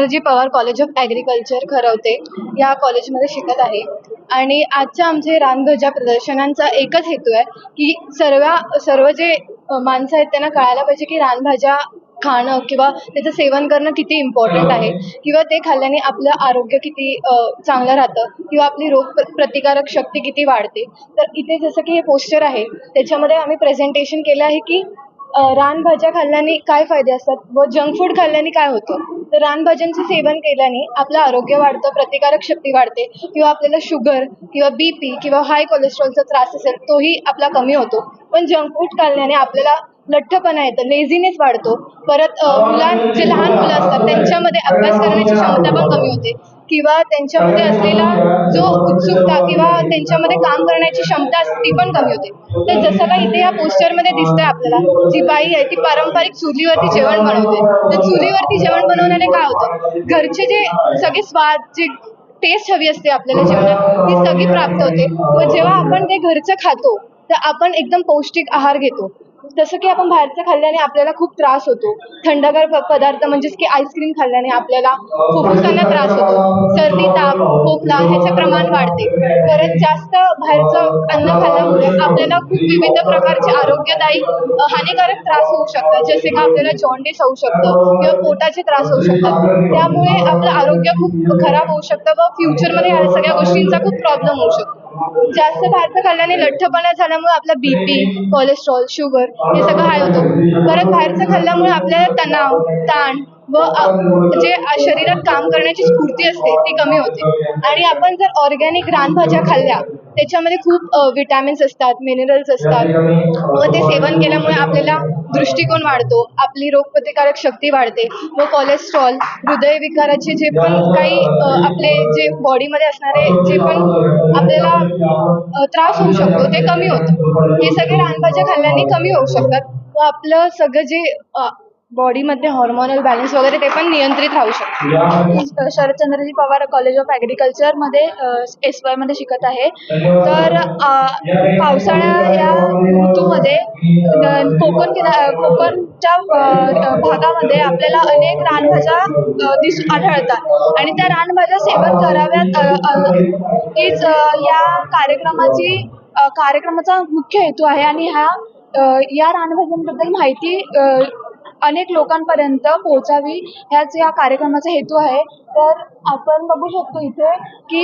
Sharadchandraji Pawar college of agriculture Kharawate या कॉलेजमध्ये शिकत आहे. आणि आजच्या आमचे रानभाज्या प्रदर्शनांचा एकच हेतू आहे की सर्व सर्व जे माणसं आहेत त्यांना कळायला पाहिजे की रानभाज्या खाणं किंवा त्याचं सेवन करणं किती इम्पॉर्टंट आहे. किंवा ते खाल्ल्याने आपलं आरोग्य किती चांगलं राहतं किंवा आपली रोग प्रतिकारक शक्ती किती वाढते. तर इथे जसं की हे पोस्टर आहे त्याच्यामध्ये आम्ही प्रेझेंटेशन केलं आहे की रानभाज्या खाल्ल्याने काय फायदे असतात व जंक फूड खाल्ल्याने काय होतं. तर रानभाज्यांचे सेवन केल्याने आपलं आरोग्य वाढतं प्रतिकारक शक्ती वाढते किंवा आपल्याला शुगर किंवा बी पी किंवा हाय कोलेस्ट्रॉलचा त्रास असेल तोही आपला कमी होतो. पण जंक फूड खाल्ल्याने आपल्याला लठ्ठपणा येतं लेझीनेस वाढतो. परत मुलांचे मुलां जे लहान मुलं असतात त्यांच्यामध्ये अभ्यास करण्याची क्षमता पण कमी होते. किंवा त्यांच्यामध्ये असलेला जो उत्सुकता किंवा त्यांच्यामध्ये काम करण्याची क्षमता असते ती पण कमी होते. तर जसं का इथे या पोस्टरमध्ये दिसतंय आपल्याला जी बाई आहे ती पारंपरिक चुलीवरती जेवण बनवते. तर चुलीवरती जेवण बनवण्याने काय होतं? घरचे जे सगळे स्वाद जे टेस्ट हवी असते आपल्याला जेवणात ती सगळी प्राप्त होते. व जेव्हा आपण ते घरचं खातो तर आपण एकदम पौष्टिक आहार घेतो. जसं की आपण बाहेरचं खाल्ल्याने आपल्याला खूप त्रास होतो. थंडगार प- पदार्थ म्हणजेच की आईस्क्रीम खाल्ल्याने आपल्याला फुफ्फुसांना त्रास होतो. सर्दी ताप खोकला ह्याचे प्रमाण वाढते. परत जास्त बाहेरचं अन्न खाल्ल्यामुळे आपल्याला खूप विविध प्रकारचे आरोग्यदायी हानिकारक त्रास होऊ शकतात. जसे की आपल्याला जॉन्डिस होऊ शकतं किंवा पोटाचे त्रास होऊ शकतात. त्यामुळे आपलं आरोग्य खूप खराब होऊ शकतं व फ्युचरमध्ये ह्या सगळ्या गोष्टींचा खूप प्रॉब्लेम होऊ शकतो. जास्त बाहेरचं खाल्ल्याने लठ्ठपणा झाल्यामुळे आपला बीपी कोलेस्ट्रॉल शुगर हे सगळं हाय होतं. परत बाहेरचं खाल्ल्यामुळे आपल्याला तणाव ताण व जे शरीरात काम करण्याची स्फूर्ती असते ती कमी होते. आणि आपण जर ऑर्गॅनिक रानभाज्या खाल्ल्या त्याच्यामध्ये खूप विटॅमिन्स असतात मिनरल्स असतात. व ते सेवन केल्यामुळे आपल्याला दृष्टिकोन वाढतो आपली रोगप्रतिकारक शक्ती वाढते. व कोलेस्ट्रॉल हृदयविकाराचे जे पण काही आपले जे बॉडीमध्ये असणारे जे पण आपल्याला त्रास होऊ शकतो ते कमी होतं. हे सगळे रानभाज्या खाल्ल्याने कमी होऊ शकतात. व आपलं सगळं जे बॉडीमध्ये हॉर्मोनल बॅलन्स वगैरे ते पण नियंत्रित राहू शकतं. शरदचंद्रजी पवार कॉलेज ऑफ ॲग्रिकल्चरमध्ये एस वायमध्ये शिकत आहे. तर पावसाळ्या या ऋतूमध्ये कोकण किना कोकणच्या भागामध्ये आपल्याला अनेक रानभाज्या दिस आढळतात. आणि त्या रानभाज्या सेवन कराव्यात हीच या कार्यक्रमाची कार्यक्रमाचा मुख्य हेतू आहे. आणि ह्या अ, या रानभाज्यांबद्दल माहिती अनेक लोकांपर्यंत पोहोचावी ह्याच या कार्यक्रमाचा हेतू आहे. तर आपण बघू शकतो इथे की